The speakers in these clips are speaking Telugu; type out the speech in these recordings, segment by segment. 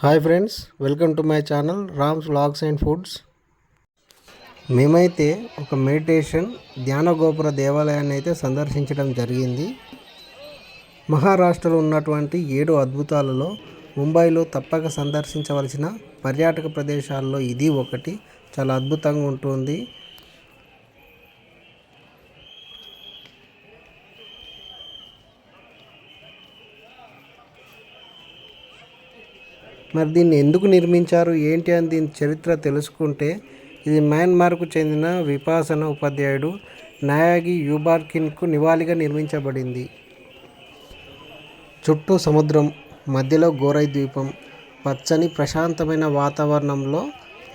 Hi friends welcome to my channel Ram's vlogs and foods. మేమైతే ఒక మెడిటేషన్ ధ్యాన గోపుర దేవాలయాన్ని అయితే సందర్శించడం జరిగింది. మహారాష్ట్రలో ఉన్నటువంటి ఏడు అద్భుతాలలో ముంబైలో తప్పక సందర్శించవలసిన పర్యాటక ప్రదేశాల్లో ఇది ఒకటి. చాలా అద్భుతంగా ఉంటుంది. మరి దీన్ని ఎందుకు నిర్మించారు? ఏంటి అని దీని చరిత్ర తెలుసుకుంటే ఇది మయన్మార్కు చెందిన విపాసన ఉపాధ్యాయుడు నాయాగి యూబార్కిన్కు నివాళిగా నిర్మించబడింది. చుట్టూ సముద్రం మధ్యలో గోరై ద్వీపం పచ్చని ప్రశాంతమైన వాతావరణంలో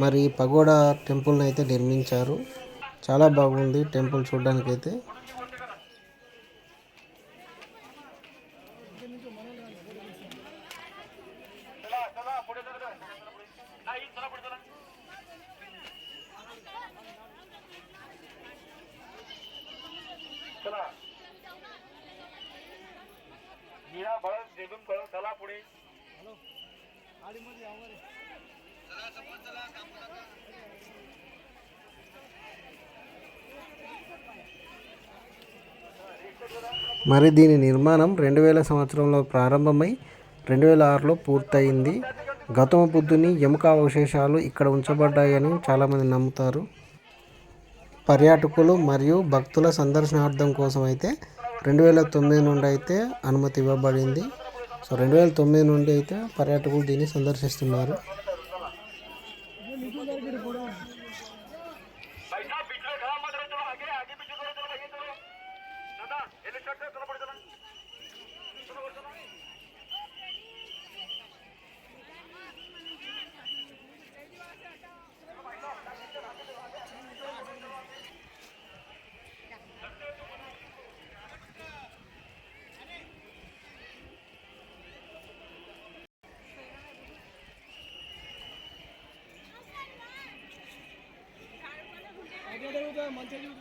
మరి పగోడా టెంపుల్ని అయితే నిర్మించారు. చాలా బాగుంది టెంపుల్ చూడడానికైతే चला मीरा बळद निघून कळून चला पुढे మరి దీని నిర్మాణం రెండు వేల సంవత్సరంలో ప్రారంభమై రెండు వేల ఆరులో పూర్తయింది గౌతమ బుద్ధుని ఎముక అవశేషాలు ఇక్కడ ఉంచబడ్డాయని చాలామంది నమ్ముతారు పర్యాటకులు మరియు భక్తుల సందర్శనార్థం కోసం అయితే రెండు వేల తొమ్మిది నుండి అయితే అనుమతి ఇవ్వబడింది. సో రెండు వేల తొమ్మిది నుండి అయితే పర్యాటకులు దీన్ని సందర్శిస్తున్నారు. మంచిగా